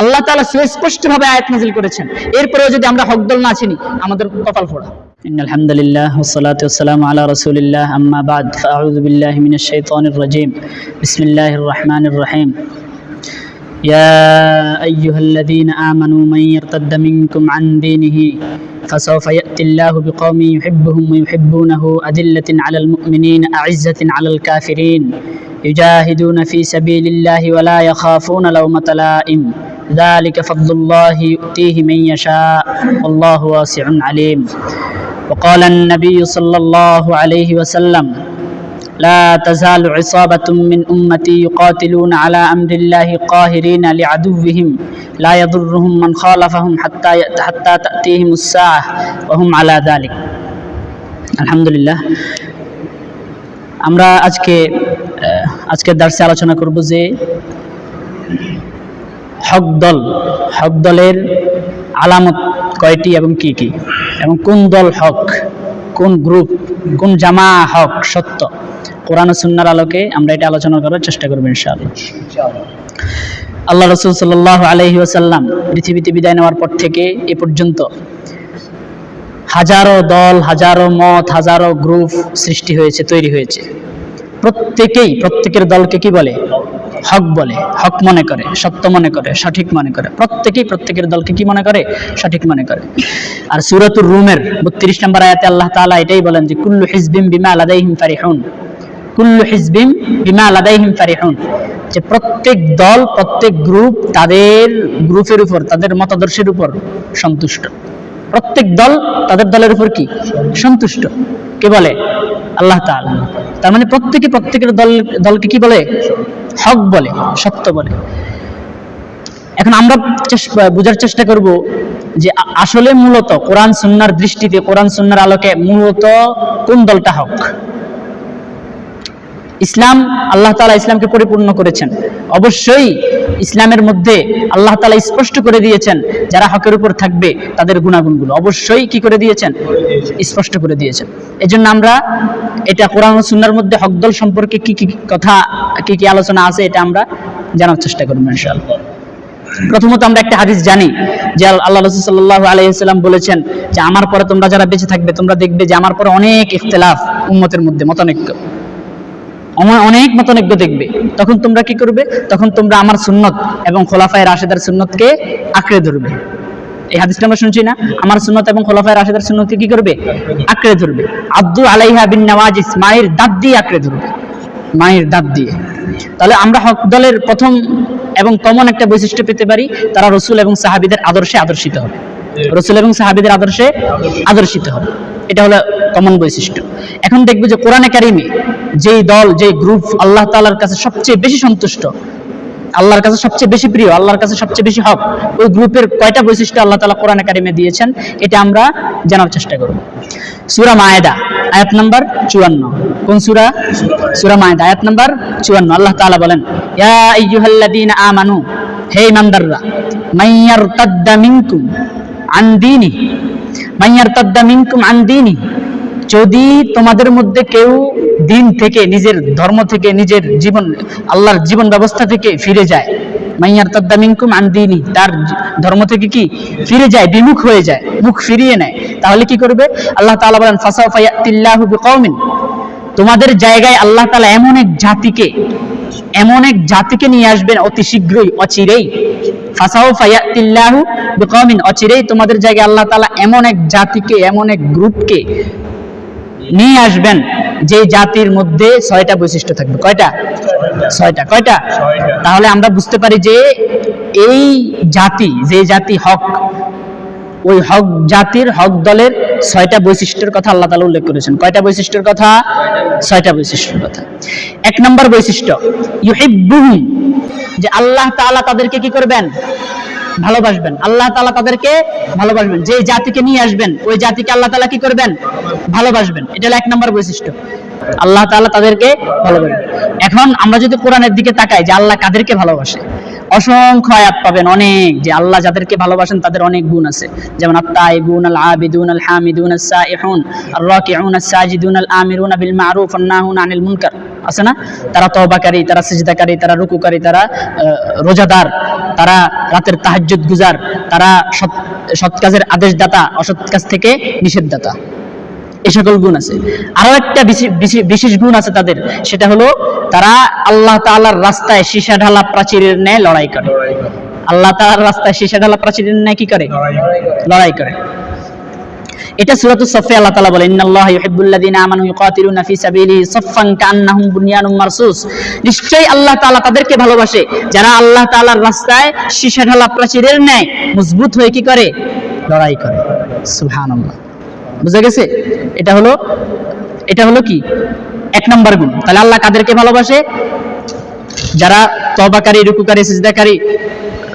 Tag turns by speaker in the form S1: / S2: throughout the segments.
S1: আল্লাহ তাআলা সুস্পষ্ট ভাবে আয়াত নাজিল করেছেন এরপরেও যদি আমরা হকদল না চিনি আমাদের কপাল ফোড়া إن الحمد لله والصلاة والسلام على رسول الله أما بعد فأعوذ بالله من الشيطان الرجيم بسم الله الرحمن الرحيم يا أيها الذين آمنوا من يرتد منكم عن دينه فسوف يأتي الله بقوم يحبهم ويحبونه أذلة على المؤمنين أعزة على الكافرين يجاهدون في سبيل الله ولا يخافون لومة لائم ذلك فضل الله يؤتيه من يشاء والله واسع عليم وقال النبي صلى الله عليه وسلم لا تزال عصابة من أمتي يقاتلون على أمر الله قاهرين لعدوهم لا يضرهم من خالفهم حتى يأت حتى تأتيهم الساعة وهم على ذلك الحمد لله আমরা আজকে আহ, আজকের দার্সে আলোচনা করব যে হক দল হক দলের আলামত কয়টি এবং কি কি? এবং কোন দল হক, কোন গ্রুপ, কোন জামা হক সত্য? কোরআন সুন্নার আলোকে আমরা এটা আলোচনা করার চেষ্টা করব ইনশাআল্লাহ। আল্লাহ রসুল সাল্লাহ আলহি ওসাল্লাম পৃথিবীতে বিদায় নেওয়ার পর থেকে এ পর্যন্ত হাজারো দল, হাজারো মত, হাজারো গ্রুপ সৃষ্টি হয়েছে, তৈরি হয়েছে। প্রত্যেকেই, প্রত্যেকের দলকে কি বলে? হক বলে, হক মনে করে, সত্য মনে করে, সঠিক মনে করে। প্রত্যেকেই প্রত্যেকের দলকে কি মনে করে? সঠিক মনে করে। আর সুরাতুর রুমের বত্রিশ নম্বর আয়াতে আল্লাহ তাআলা এটাই বলেন যে, কুল্লু হিজবিম বিমা লাদাইহিম ফারিহুন। কুল্লু হিজবিম বিমা লাদাইহিম ফারিহুন। যে প্রত্যেক দল, প্রত্যেক গ্রুপ তাদের গ্রুপের উপর, তাদের মতাদর্শের উপর সন্তুষ্ট। প্রত্যেক দল তাদের দলের উপর কি? সন্তুষ্ট। কে বলে? আল্লাহ তার মানে প্রত্যেকে প্রত্যেকের দল, দলকে কি বলে? হক বলে, সত্য বলে। এখন আমরা বোঝার চেষ্টা করব যে আসলে মূলত কোরআন সুন্নার দৃষ্টিতে, কোরআন সুন্নার আলোকে মূলত কোন দলটা হক? ইসলাম, আল্লাহ তালা ইসলামকে পরিপূর্ণ করেছেন। অবশ্যই ইসলামের মধ্যে আল্লাহ তাআলা স্পষ্ট করে দিয়েছেন, যারা হকের উপর থাকবে তাদের গুণাগুণগুলো অবশ্যই কি করে দিয়েছেন? স্পষ্ট করে দিয়েছেন। এজন্য আমরা এটা কোরআন ও সুন্নাহর মধ্যে হক দল সম্পর্কে কি কি কথা, কি কি আলোচনা আছে, এটা আমরা জানার চেষ্টা করব ইনশাআল্লাহ। প্রথমত আমরা একটা হাদিস জানি, যে আল্লাহ রসুল সাল্লাহ আলাইসাল্লাম বলেছেন যে, আমার পরে তোমরা যারা বেঁচে থাকবে, তোমরা দেখবে যে, আমার পরে অনেক ইখতলাফ উম্মতের মধ্যে, মতানৈক্য। অমা- অনেক মতানৈক্য দেখবে। তখন তোমরা কি করবে? তখন তোমরা আমার সুন্নত এবং খোলাফায় রাশেদার সুন্নতকে আঁকড়ে ধরবে। এই হাদিসটা আমরা শুনছি না? আমার সুন্নত এবং খোলাফায় রাশেদার সুন্নতকে কি করবে? আঁকড়ে ধরবে। আব্দুল আলাইহা বিন নওয়াজিস মায়ের দাঁত দিয়ে আঁকড়ে ধরবে। মায়ের দাঁত দিয়ে। তাহলে আমরা হক দলের প্রথম এবং কমন একটা বৈশিষ্ট্য পেতে পারি, তারা রসুল এবং সাহাবিদের আদর্শে আদর্শিত হবে। রসুল এবং সাহাবিদের আদর্শে আদর্শিত হবে। এটা হলো কমন বৈশিষ্ট্য। এখন দেখবে যে কোরআনে কারিমে যেই দল, যেই গ্রুপ আল্লাহ তালার কাছে সবচেয়ে বেশি সন্তুষ্ট, আল্লাহর কাছে সবচেয়ে বেশি প্রিয়, আল্লাহর কাছে সবচেয়ে বেশি হক, ওই গ্রুপের কয়টা বৈশিষ্ট্য আল্লাহ তাআলা কোরআনে কারিমে দিয়েছেন, এটা আমরা জানার চেষ্টা করব। সুরা মায়েদা, আয়াত নাম্বার চুয়ান্ন। কোন সুরা? সুরা মায়েদা, আয়াত নাম্বার চুয়ান্ন। আল্লাহ তাআলা বলেন, ইয়া আমানু, হে ইমানদাররা, মাইয়ারতাদ্দা মিনকুম আন দীনি মাইয়ারতাদ্দা মিনকুম আন দীনি যদি তোমাদের মধ্যে কেউ দিন থেকে, নিজের ধর্ম থেকে, নিজের জীবন, আল্লাহর জীবন ব্যবস্থা থেকে ফিরে যায়, মাইয়ার তাদ্দামিনকুম আন্দিনি তার ধর্ম থেকে কি ফিরে যায়, বিমুখ হয়ে যায়, মুখ ফিরিয়ে নেয়, তাহলে কি করবে? আল্লাহ তাআলা বলেন ফাসাউফা ইয়াতিল্লাহু বিকওমিন। তোমাদের জায়গায় আল্লাহ তাআলা এমন এক জাতিকে, এমন এক জাতিকে নিয়ে আসবেন অতি শীঘ্রই, অচিরেই। ফাসাউফা ইয়াতিল্লাহু বিকওমিন। অচিরেই তোমাদের জায়গায় আল্লাহ তাআলা এমন এক জাতিকে, এমন এক গ্রুপকে নিয়ে আসবেন যে জাতির মধ্যে ছয়টা বৈশিষ্ট্য থাকবে। কয়টা? ছয়টা। কয়টা? তাহলে আমরা বুঝতে পারি যে এই জাতি যে জাতি হক ওই হক জাতির হক দলের ছয়টা বৈশিষ্ট্যের কথা আল্লাহ তাআলা উল্লেখ করেছেন। কয়টা বৈশিষ্ট্যের কথা? ছয়টা বৈশিষ্ট্যের কথা। এক নম্বর বৈশিষ্ট্য ইউহিব্বুহুম যে আল্লাহ তাআলা তাদেরকে কি করবেন? ভালোবাসবেন। আল্লাহ তাআলা তাদেরকে ভালোবাসবেন। যে জাতিকে নিয়ে আসবেন, ওই জাতিকে আল্লাহ তাআলা কি করবেন? ভালোবাসবেন। এটা এক নম্বর বৈশিষ্ট্য। আল্লাহ তাআলা তাদেরকে ভালোবাসবেন। এখন আমরা যদি কোরআনের দিকে তাকাই যে আল্লাহ কাদেরকে ভালোবাসে? অসংখ্য আয়াত পাবেন অনেক যে আল্লাহ যাদেরকে ভালোবাসেন তাদের অনেক গুণ আছে। যেমন আত-তাইবুন আল আবিদুন আল হামিদুন আস সাইহুন আর রাকিউন আস সাজিদুন আল আমিরুন বিল মারুফ ওয়ান নাহুন আনিল মুনকার। আছে না? তারা তহবাকারী তারা সিজদাকারী তারা রুকুকারী তারা রোজাদার তারা রাতের তাহাজ্জুদ গুজার তারা সৎ সৎ কাজের আদেশদাতা অসৎ কাজ থেকে নিষেধদাতা। এই সকল গুণ আছে। আরও একটা বিশে- বিশে- বিশেষ গুণ আছে তাদের। সেটা হলো তারা আল্লাহ তাআলার রাস্তায় সীসা ঢালা প্রাচীরের ন্যায় লড়াই করে। আল্লাহ তাআলার রাস্তায় সীসা ঢালা প্রাচীরের ন্যায় কি করে। লড়াই করে। এটা সূরাতুস সফে আল্লাহ তাআলা বলে, ইন্নাল্লাহা আমানু কান্নাহুম বুনিয়ানুম মারসুস। নিশ্চয়ই আল্লাহ তাআলা তাদেরকে ভালোবাসে। যারা আল্লাহ তাআলার রাস্তায় ঢালা প্রাচীরের ন্যায় মজবুত হয়ে কি করে? লড়াই করে। সুবহানাল্লাহ। বুঝা গেছে? এটা হলো এটা হলো কি? এক নম্বর গুণ। তাহলে আল্লাহ কাদেরকে ভালোবাসে? যারা তবাকারী রুকুকারী, সিজদাকারী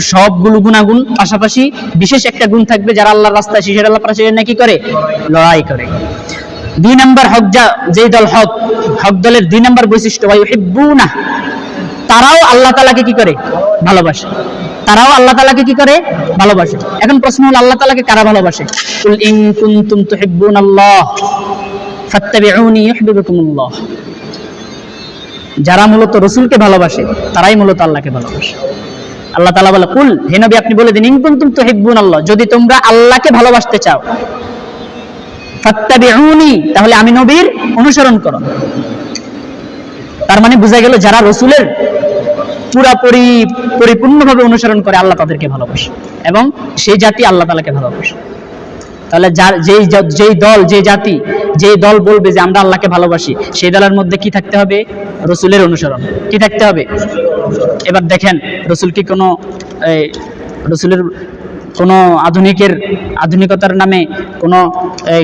S1: সবগুলো গুণাগুণ পাশাপাশি বিশেষ একটা গুণ থাকবে, যারা আল্লাহর রাস্তায় শিশের আল্লাহ প্রাচীর নাকি করে? লড়াই করে। দুই নম্বর হক যা যেই দল হক হক দলের দুই নম্বর বৈশিষ্ট্য ওয়া ইউহিব্বুনা তারাও আল্লাহ তাআলাকে কি করে? ভালোবাসে। তারাও আল্লাহ তাআলাকে কি করে? ভালোবাসে। এখন প্রশ্ন হলো, আল্লাহ তাআলাকে কারা ভালোবাসে? কুল ইন কুনতুম তুহিব্বুনাল্লাহ, ফাত্তাবিউনি ইউহিব্বুকুমুল্লাহ। যারা মূলত রসুলকে ভালোবাসে, তারাই মূলত আল্লাহকে ভালোবাসে। আল্লাহ তাআলা বলে, কুল, হে নবী, আপনি বলে দিন, ইন কুনতুম তুহিব্বুন আল্লাহ যদি তোমরা আল্লাহকে ভালোবাসতে চাও তাহলে আমি নবীর অনুসরণ করো। তার মানে বোঝা গেল যারা রসুলের পুরাপুরি পরিপূর্ণভাবে অনুসরণ করে, আল্লাহ তাদেরকে ভালোবাসে এবং সেই জাতি আল্লাহ তাআলাকে ভালোবাসে। তাহলে যার, যেই যেই দল, যে জাতি, যেই দল বলবে যে আমরা আল্লাহকে ভালোবাসি, সেই দলের মধ্যে কি থাকতে হবে? রসুলের অনুসরণ। কি থাকতে হবে? এবার দেখেন, রসুল কি কোনো রসুলের কোনো আধুনিকের, আধুনিকতার নামে কোনো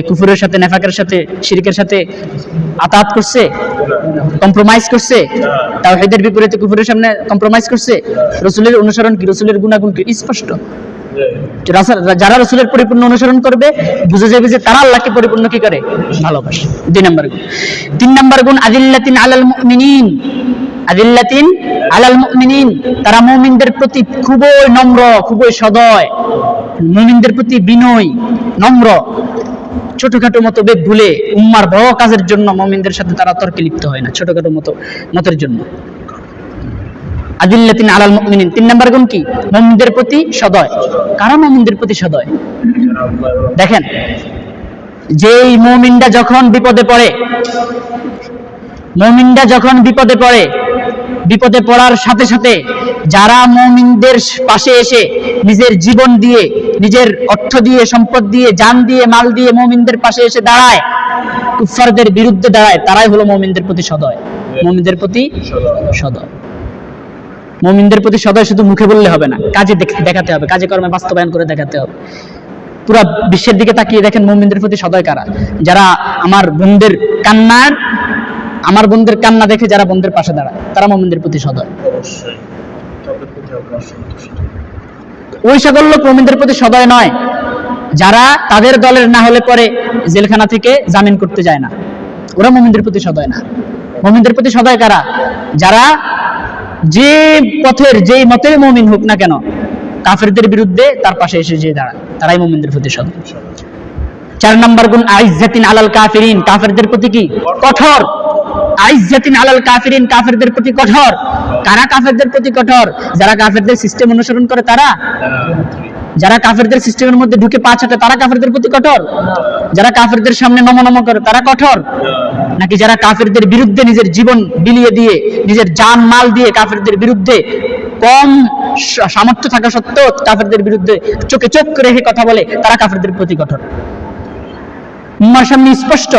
S1: কুফুরের সাথে, নেফাকের সাথে, শিরিকের সাথে আতাত করছে? কম্প্রোমাইজ করছে? তাওহীদের বিপরীতে কুফুরের সামনে কম্প্রোমাইজ করছে? রসুলের অনুসরণ কি? রসুলের গুণাগুণ কি? স্পষ্ট। যারা রসুলের পরিপূর্ণ অনুসরণ করবে, বুঝে যাবে যে তারা আল্লাহকে পরিপূর্ণ কি করে? ভালোবাসে। দুই নম্বর গুণ। তিন নম্বর গুণ, আদিল্লাতিন আলাল মুমিনিন। আদিল্লাতিন আলাল মুমিনিন। তারা মুমিনদের প্রতি খুবই নম্র, খুবই সদয়। মুমিনদের প্রতি বিনয়, নম্র। ছোটখাটো মতভেদ ভুলে উম্মার বড় কাজের জন্য মুমিনদের সাথে তারা তর্কে লিপ্ত হয় না, ছোটখাটো মতো মতের জন্য। আদিল্লাতিন আলাল মুমিনিন। তিন নম্বর গুণ কি? মুমিনদের প্রতি সদয়। কারা মুমিনদের প্রতি সদয়? দেখেন, যেই মুমিনটা যখন বিপদে পড়ে, মুমিনটা যখন বিপদে পড়ে, বিপদে পড়ার সাথে সাথে যারা মুমিনদের পাশে এসে নিজের জীবন দিয়ে, নিজের অর্থ দিয়ে, সম্পদ দিয়ে, জান দিয়ে, মাল দিয়ে মুমিনদের পাশে এসে দাঁড়ায় কুফারদের বিরুদ্ধে দাঁড়ায়, তারাই হলো মুমিনদের প্রতি সদয়। মুমিনদের প্রতি সদয়। মুমিনদের প্রতি সদয় শুধু মুখে বললে হবে না কাজে দেখাতে হবে কাজে কর্মে বাস্তবায়ন করে দেখাতে হবে। পুরা বিশ্বের দিকে তাকিয়ে দেখেন মুমিনদের প্রতি সদয় কারা। যারা আমার বোনদের কান্নার আমার বোনদের কান্না দেখে যারা বোনদের পাশে দাঁড়ায় তারা মুমিনদের প্রতি সদয়। ওই সকল লোক মুমিনদের প্রতি সদয় নয় যারা তাদের দলের না হলে পরে জেলখানা থেকে জামিন করতে যায় না। ওরা মুমিনদের প্রতি সদয় না। মুমিনদের প্রতি সদয় কারা? যারা যে পথের, যেই মতের মমিন হোক না কেন, কাফেরদের বিরুদ্ধে তার পাশে এসে যে দাঁড়ায়, তারাই মমিনদের প্রতি সদয় চার নম্বর গুণ আইজাতিন আলাল কাফিরিন, কাফেরদের প্রতি কি? কঠোর। আইজাতিন আলাল কাফিরিন, কাফেরদের প্রতি কঠোর। কারা কাফেরদের প্রতি কঠোর? যারা কাফেরদের সিস্টেম অনুসরণ করে তারা? যারা কাফেরদের সিস্টেমের মধ্যে ঢুকে পা চাটে তারা কাফেরদের প্রতি কঠোর? যারা কাফেরদের সামনে নম নম করে, তারা কঠোর? নাকি যারা কাফেরদের বিরুদ্ধে নিজের জীবন বিলিয়ে দিয়ে, নিজের জান, মাল দিয়ে কাফেরদের বিরুদ্ধে কম সামর্থ্য থাকা সত্ত্বেও কাফেরদের বিরুদ্ধে চোখে চোখ রেখে কথা বলে, তারা কাফেরদের প্রতি কঠোর? উম্মার সামনে স্পষ্ট।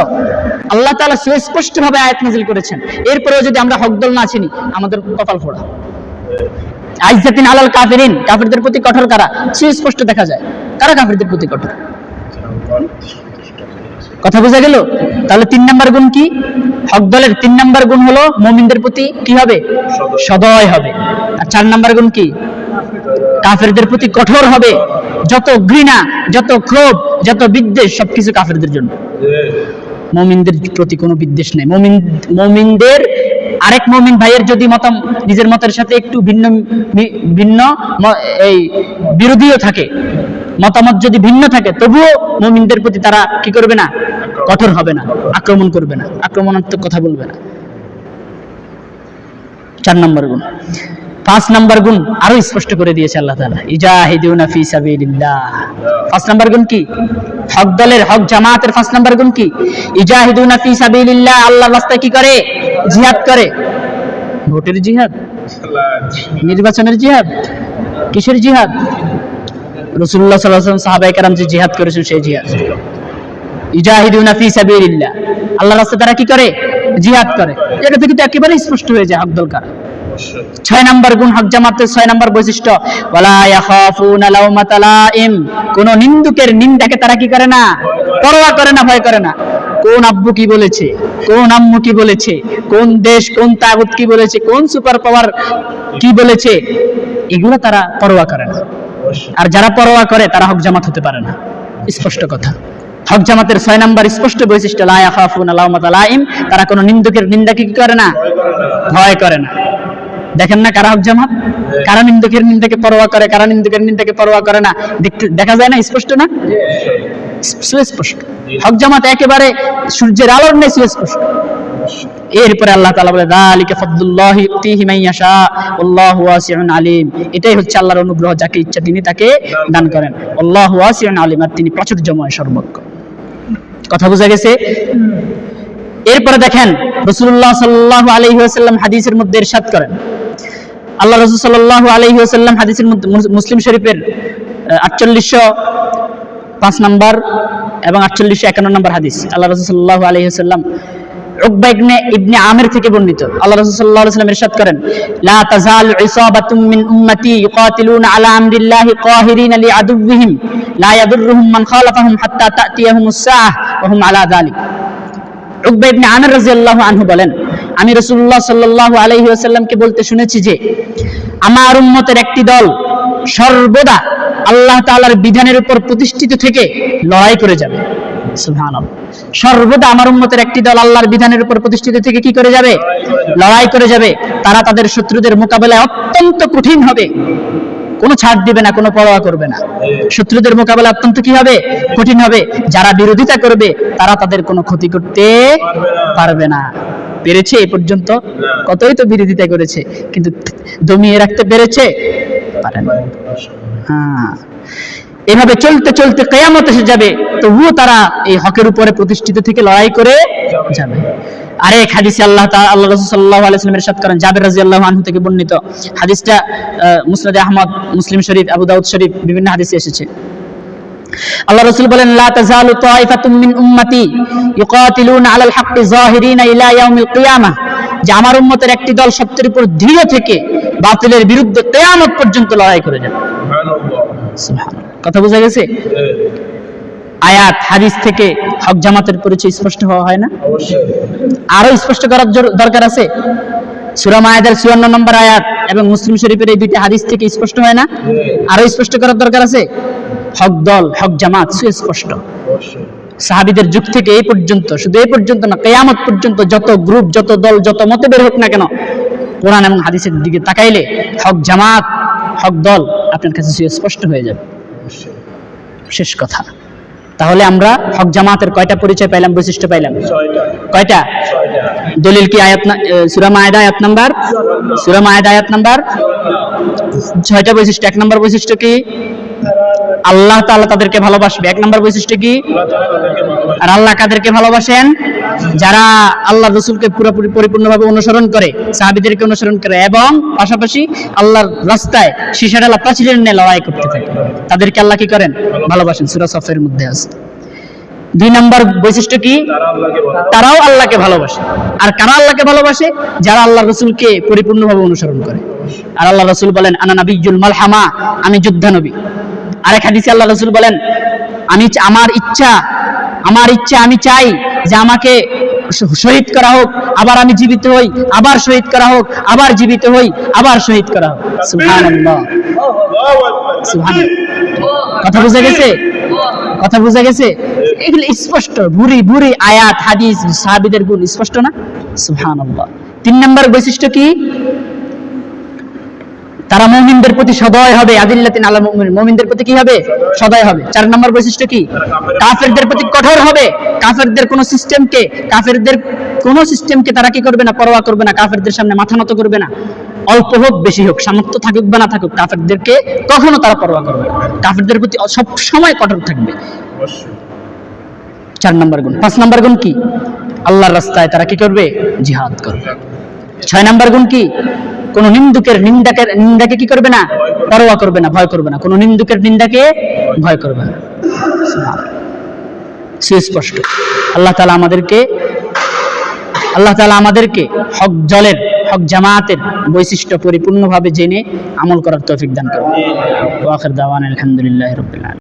S1: আল্লাহ তাআলা সুস্পষ্ট ভাবে আয়াত নাজিল করেছেন। এরপরেও যদি আমরা হকদল না চিনি, আমাদের কপাল ফোড়া। আইজাতিন আলাল কাফিরিন প্রতি কঠোর কারা? সুস্পষ্ট দেখা যায়। কারা প্রতি কঠোর? কথা বোঝা গেল? তাহলে তিন নাম্বার গুণ কি? হক দলের তিন নাম্বার গুণ হলো মুমিনদের প্রতি কি হবে? সদয় হবে। আর চার নাম্বার গুণ কি? কাফেরদের প্রতি কঠোর হবে। যত ঘৃণা, যত ক্রোধ যত বিদ্বেষ, সবকিছু কাফেরদের জন্য। মমিনদের প্রতি কোনো বিদ্বেষ নেই। মমিন মমিনদের আরেক মমিন ভাইয়ের যদি মত নিজের মতের সাথে একটু ভিন্ন ভিন্ন এই বিরোধীও থাকে, মতামত যদি ভিন্ন থাকে, তবুও মমিনদের প্রতি তারা কি করবে না? কঠোর হবে না, আক্রমণ করবে না, আক্রমণাত্মক কথা বলবে না। চার নম্বর গুণ। পাঁচ নম্বর গুণ আরও স্পষ্ট করে দিয়েছে আল্লাহ তাআলা, ইজাহিদুনা ফি সাবিলিল্লাহ। পাঁচ নম্বর গুণ কি? হক দলের হক জামাতের পাঁচ নম্বর গুণ কি? ইজাহিদুনা ফি সাবিলিল্লাহ আল্লাহর রাস্তায় কি করে? জিহাদ করে। ভোটের জিহাদ? নির্বাচনের জিহাদ? কিসের জিহাদ? রসুল্লাহ সাল্লাল্লাহু সাহাবায়ে কেরাম যে জিহাদ করেছেন সেই জিহাদ। ইজাহিদুনা ফি সাবিলিল্লাহ আল্লাহর রাস্তায় তারা কি করে? জিহাদ করে। এটা থেকে তো একেবারে স্পষ্ট হয়ে যায় হক দল কারা। ছয় নম্বর গুণ হক জামাতের ছয় নম্বর বৈশিষ্ট্য কোন নিন্দুকের নিন্দাকে তারা কি করে না? পরোয়া করে না ভয় করে না। কোন আব্বু কি বলেছে? কোন আম্মু কি বলেছে? কোন দেশ কোন তাগুত কি বলেছে? কোন সুপার পাওয়ার কি বলেছে? এগুলো তারা পরোয়া করে না। আর যারা পরোয়া করে তারা হক জামাত হতে পারে না। স্পষ্ট কথা। হক জামাতের ছয় নম্বর স্পষ্ট বৈশিষ্ট্য লাইম তারা কোনো নিন্দুকের নিন্দাকে কি করে না?
S2: ভয় করে না।
S1: দেখেন না কারা হক জামাত? কারা নিন্দুকের নিন্দাকে পরোয়া করে, কারা নিন্দুকের নিন্দাকে পরোয়া করে না? দেখতে দেখা যায় না? স্পষ্ট না? সুস্পষ্ট হক জামাত একেবারে সূর্যের আলোর নেই সুস্পষ্ট এরপরে আল্লাহ তাআলা বলে যালিকা ফাদলুল্লাহি ইউতিহি মান ইয়াশা, আল্লাহু ওয়াসিউন আলিম। এটাই হচ্ছে আল্লাহর অনুগ্রহ, যাকে ইচ্ছা তিনি তাকে দান করেন। আল্লাহু ওয়াসিউন আলিম, আর তিনি প্রাচুর্যময় সর্বজ্ঞ। কথা বোঝা গেছে? এরপরে দেখেন রসুল্লাহ সাল্লাহ আলহি আসাল্লাম হাদিসের মধ্যে ইরশাদ করেন। আল্লাহ রসুল সাল্লাহ আলহি আসাল্লাম হাদিসের মধ্যে মুসলিম শরীফের আটচল্লিশশো পাঁচ নম্বর এবং আটচল্লিশশো একান্ন নম্বর হাদিস। আল্লাহ রসুল সাল্লাহ আলহি আসাল্লাম ইবনে ইবনে আমির থেকে বর্ণিত। আল্লাহ রাসূল সাল্লাল্লাহু করেন, লা তাজাল ইসাবাতুম মিন উম্মতি ইকাতিলুনা আলা আমরিল্লাহি কাহিরিনা লিআদুওয়িহিম লা ইয়াদুররুহুম মান খালাফাহুম হাত্তা তা'তিয়াহুমুস সাআহ ওয়া হুম আলা যালিক। আনহু বলেন, আমি রাসূলুল্লাহ সাল্লাল্লাহু আলাইহি ওয়াসাল্লামকে বলতে শুনেছি যে, আমার একটি দল সর্বদা আল্লাহ তাআলার বিধানের উপর প্রতিষ্ঠিত থেকে লড়াই করে যাবে। সর্বদা আমার উম্মতের একটি দল আল্লাহর বিধানের উপর প্রতিষ্ঠিত থেকে কি করে যাবে? লড়াই করে যাবে। তারা তাদের শত্রুদের মোকাবেলায় অত্যন্ত কঠিন হবে। কোনো ছাড় দিবে না, কোনো পরোয়া করবে না। শত্রুদের মোকাবেলা অত্যন্ত কি হবে? কঠিন হবে। যারা বিরোধিতা করবে, তারা তাদের কোনো ক্ষতি করতে পারবে না। পেরেছে এ পর্যন্ত? কতই তো বিরোধিতা করেছে, কিন্তু দমিয়ে রাখতে পেরেছে? পারে না হ্যাঁ। এভাবে চলতে চলতে কেয়ামত এসে যাবে। তবুও তারা এই হকের উপরে প্রতিষ্ঠিত থেকে লড়াই করে যাবে। আরে এক হাদিসে আল্লাহ আল্লাহ রাসূল সাল্লাল্লাহু আলাইহি ওয়াসাল্লাম ইরশাদ করেন জাবির রাদিয়াল্লাহু আনহু থেকে বর্ণিত। হাদিসটা আহ, মুসনাদে আহমদ মুসলিম শরীফ আবু দাউদ শরীফ বিভিন্ন হাদিসে এসেছে। আল্লাহ রাসূল বলেন লা তাজালু তাইফাতুম মিন উম্মতি ইউকাতিলুনা আলাল হাক্কি যাহিরিনা ইলা ইয়াউমিল কিয়ামাহ। যে আমার উম্মতের একটি দল সত্যের উপর দৃঢ় থেকে বাতিলের বিরুদ্ধে কিয়ামত পর্যন্ত লড়াই করে যাবে। সুবহানাল্লাহ। কথা বোঝা গেছে? আয়াত হাদিস থেকে হক জামাতের পরিচয় স্পষ্ট হওয়া হয় না? আরও স্পষ্ট করার দরকার আছে? সূরা মায়েদার 54 নম্বর আয়াত এবং মুসলিম শরীফের এই দুইটা হাদিস থেকে স্পষ্ট হয় না? আরও স্পষ্ট করার দরকার আছে? হক দল হক জামাত সুস্পষ্ট সাহাবিদের যুগ থেকে এই পর্যন্ত শুধু এই পর্যন্ত না কেয়ামত পর্যন্ত যত গ্রুপ যত দল যত মতে বের হোক না কেন কোরআন এবং হাদিসের দিকে তাকাইলে হক জামাত হক দল আপনার কাছে সুস্পষ্ট হয়ে যাবে। শেষ কথা। তাহলে আমরা হক জামাতের কয়টা পরিচয় পাইলাম, বৈশিষ্ট্য পাইলাম? কয়টা? দলিল কি আয়াত সুরা মায়দা আয়াত নাম্বার? সুরা মায়দা আয়াত নাম্বার? ছয়টা বৈশিষ্ট্য, এক নাম্বার বৈশিষ্ট্য কি? আল্লাহ তাআলা তাদেরকে ভালোবাসবে। এক নম্বর বৈশিষ্ট্য কি। আর আল্লাহ কাদেরকে ভালোবাসেন? যারা আল্লাহ রসুলকে পুরোপুরি পরিপূর্ণভাবে অনুসরণ করে, সাহাবিদেরকে অনুসরণ করে এবং পাশাপাশি আল্লাহর রাস্তায় শিশাডালা প্রাচীরের নিয়ে লড়াই করতে থাকে। তাদেরকে আল্লাহ কি করেন? ভালোবাসেন। সুরা সফের মধ্যে আছে। দুই নম্বর বৈশিষ্ট্য কি। তারাও আল্লাহকে ভালোবাসে। আর কারা আল্লাহকে ভালোবাসে? যারা আল্লাহ রসুলকে পরিপূর্ণভাবে অনুসরণ করে। আর আল্লাহ রসুল বলেন, আনা নবিজুল মালহামা আমি যোদ্ধা নবী আরেক হাদিসে আল্লাহ রসুল বলেন, আমি আমার ইচ্ছা আমার ইচ্ছা আমি চাই যে আমাকে শহীদ করা হোক, আবার আমি জীবিত হই, আবার শহীদ করা হোক, আবার জীবিত হই, আবার শহীদ করা হোক। কথা বুঝা গেছে? কথা বুঝা গেছে? এগুলো স্পষ্ট, ভুরি ভুরি আয়াত, হাদিস, সাহাবিদের গুণ স্পষ্ট না? সুবহানাল্লাহ। তিন নম্বর বৈশিষ্ট্য কি? তারা মুমিনদের প্রতি সদয় হবে, আদিল্লাতিন আলা মুমিন। মুমিনদের প্রতি কি হবে? সদয় হবে। চার নম্বর বৈশিষ্ট্য কি? কাফেরদের প্রতি কঠোর হবে। কাফেরদের কোন সিস্টেমকে কাফেরদের কোন সিস্টেমকে তারা কি করবে না? পরোয়া করবে না। কাফেরদের সামনে মাথা নত করবে না। অল্প হোক, বেশি হোক, সামর্থ্য থাকুক বা না থাকুক, কাফেরদেরকে কখনো তারা পরোয়া করবে কাফেরদের প্রতি সব সময় কঠোর থাকবে। চার নম্বর গুণ। পাঁচ নম্বর গুণ কি? আল্লাহর রাস্তায় তারা কি করবে? জিহাদ করবে। ছয় নম্বর গুণ কি? কোন নিন্দুকের নিন্দাকের নিন্দাকে কি করবে না? পরোয়া করবে না, ভয় করবে না। কোন নিন্দুকের নিন্দাকে ভয় করবে না। সুস্পষ্ট। আল্লাহ তালা আমাদেরকে, আল্লাহ তাআলা আমাদেরকে হক জলের, হক জামায়াতের বৈশিষ্ট্য পরিপূর্ণভাবে জেনে আমল করার তৌফিক দান দাওয়ান আলহামদুলিল্লাহি রাব্বিল আলামিন।